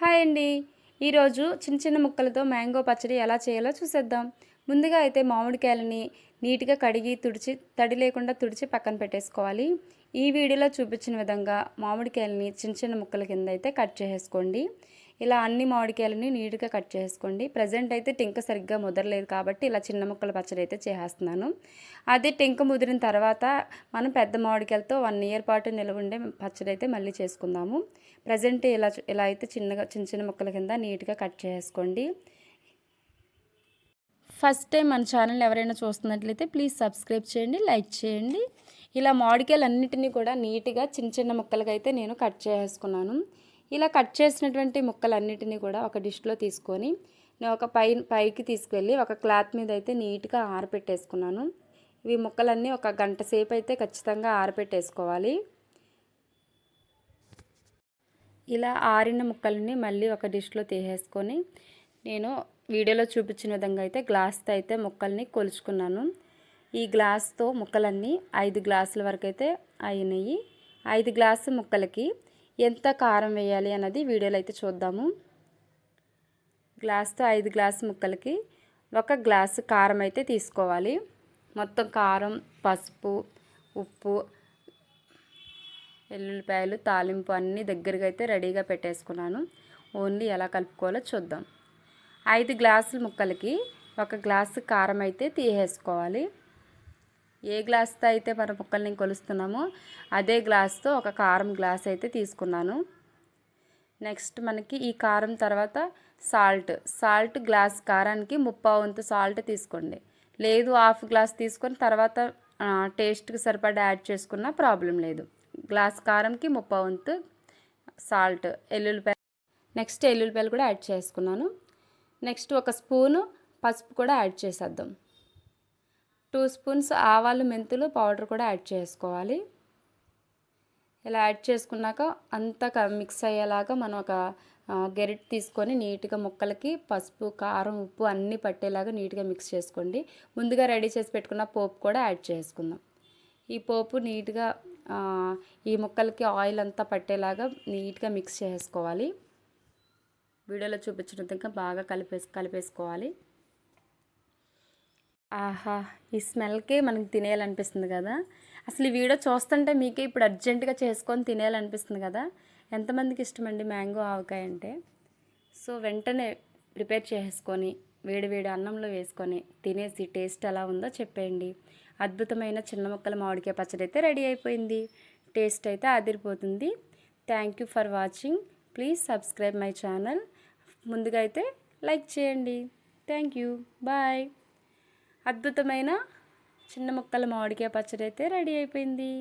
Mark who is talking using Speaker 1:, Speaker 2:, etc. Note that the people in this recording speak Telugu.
Speaker 1: హాయ్ అండి. ఈరోజు చిన్న చిన్న ముక్కలతో మ్యాంగో పచ్చడి ఎలా చేయాలో చూసేద్దాం. ముందుగా అయితే మామిడికాయలని నీట్గా కడిగి తుడిచి తడి లేకుండా తుడిచి పక్కన పెట్టేసుకోవాలి. ఈ వీడియోలో చూపించిన విధంగా మామిడికాయలని చిన్న చిన్న ముక్కల కింద అయితే కట్ చేసేసుకోండి. ఇలా అన్ని మామిడికాయలని నీట్గా కట్ చేసుకోండి. ప్రజెంట్ అయితే టింక సరిగ్గా ముదరలేదు కాబట్టి ఇలా చిన్న ముక్కల పచ్చడి అయితే చేసేస్తున్నాను. అదే టింక ముదిరిన తర్వాత మనం పెద్ద మామిడికాయలతో వన్ ఇయర్ పాటు నిలవ ఉండే పచ్చడి అయితే మళ్ళీ చేసుకుందాము. ప్రజెంట్ ఇలా ఇలా అయితే చిన్నగా చిన్న చిన్న ముక్కల కింద నీట్గా కట్ చేసుకోండి. ఫస్ట్ టైం మన ఛానల్ ఎవరైనా చూస్తున్నట్లయితే ప్లీజ్ సబ్స్క్రైబ్ చేయండి లైక్ చేయండి. ఇలా మామిడికాయలు అన్నిటినీ కూడా నీట్గా చిన్న చిన్న ముక్కలుగా అయితే నేను కట్ చేసుకున్నాను. ఇలా కట్ చేసినటువంటి ముక్కలన్నిటినీ కూడా ఒక డిష్లో తీసుకొని నేను ఒక పై పైకి తీసుకెళ్ళి ఒక క్లాత్ మీద అయితే నీట్గా ఆరపెట్టేసుకున్నాను. ఇవి ముక్కలన్నీ ఒక గంట సేపు అయితే ఖచ్చితంగా ఆరపెట్టేసుకోవాలి. ఇలా ఆరిన ముక్కలని మళ్ళీ ఒక డిష్లో తీసేసుకొని నేను వీడియోలో చూపించిన విధంగా అయితే గ్లాస్తో అయితే ముక్కల్ని కొలుచుకున్నాను. ఈ గ్లాస్తో ముక్కలన్నీ ఐదు గ్లాసుల వరకు అయితే అయినాయి. ఐదు గ్లాసు ముక్కలకి ఎంత కారం వేయాలి అన్నది వీడియోలో అయితే చూద్దాము. గ్లాస్తో ఐదు గ్లాసు ముక్కలకి ఒక గ్లాసు కారం అయితే తీసుకోవాలి. మొత్తం కారం పసుపు ఉప్పు వెల్లుల్లిపాయలు తాలింపు అన్నీ దగ్గరగా అయితే రెడీగా పెట్టేసుకున్నాను. ఓన్లీ ఎలా కలుపుకోవాలో చూద్దాం. ఐదు గ్లాసుల ముక్కలకి ఒక గ్లాసు కారం అయితే తీసేసుకోవాలి. ఏ గ్లాస్తో అయితే మన ముక్కల్ని కొలుస్తున్నామో అదే గ్లాస్తో ఒక కారం గ్లాస్ అయితే తీసుకున్నాను. నెక్స్ట్ మనకి ఈ కారం తర్వాత సాల్ట్. సాల్ట్ గ్లాస్ కారానికి ముప్పా వంతు సాల్ట్ తీసుకోండి. లేదు హాఫ్ గ్లాస్ తీసుకొని తర్వాత టేస్ట్కి సరిపడా యాడ్ చేసుకున్న ప్రాబ్లం లేదు. గ్లాస్ కారంకి ముప్పా వంతు సాల్ట్ ఎల్లుల్లిపాయ. నెక్స్ట్ ఎల్లుల్లిపాయలు కూడా యాడ్ చేసుకున్నాను. నెక్స్ట్ ఒక స్పూను పసుపు కూడా యాడ్ చేసేద్దాం. టూ స్పూన్స్ ఆవాలు మెంతులు పౌడర్ కూడా యాడ్ చేసుకోవాలి. ఇలా యాడ్ చేసుకున్నాక అంతా మిక్స్ అయ్యేలాగా మనం ఒక గెరిట్ తీసుకొని నీట్గా ముక్కలకి పసుపు కారం ఉప్పు అన్నీ పట్టేలాగా నీట్గా మిక్స్ చేసుకోండి. ముందుగా రెడీ చేసి పెట్టుకున్న పోపు కూడా యాడ్ చేసుకుందాం. ఈ పోపు నీట్గా ఈ ముక్కలకి ఆయిల్ అంతా పట్టేలాగా నీట్గా మిక్స్ చేసుకోవాలి. వీడియోలో చూపించినంత బాగా కలిపేసి కలిపేసుకోవాలి. ఆహా ఈ స్మెల్కే మనకి తినేయాలనిపిస్తుంది కదా. అసలు ఈ వీడియో చూస్తుంటే మీకే ఇప్పుడు అర్జెంటుగా చేసుకొని తినేయాలనిపిస్తుంది కదా. ఎంతమందికి ఇష్టమండి మ్యాంగో ఆవకాయ అంటే? సో వెంటనే ప్రిపేర్ చేసుకొని వేడి వేడి అన్నంలో వేసుకొని తినేసి టేస్ట్ ఎలా ఉందో చెప్పేయండి. అద్భుతమైన చిన్న ముక్కల మామిడికాయ పచ్చడి అయితే రెడీ అయిపోయింది. టేస్ట్ అయితే అదిరిపోతుంది. Thank you for watching please subscribe my channel ముందుగా అయితే లైక్ చేయండి. థ్యాంక్ యూ బాయ్ అద్భుతమైన చిన్న ముక్కల మామిడికాయ పచ్చడి అయితే రెడీ అయిపోయింది.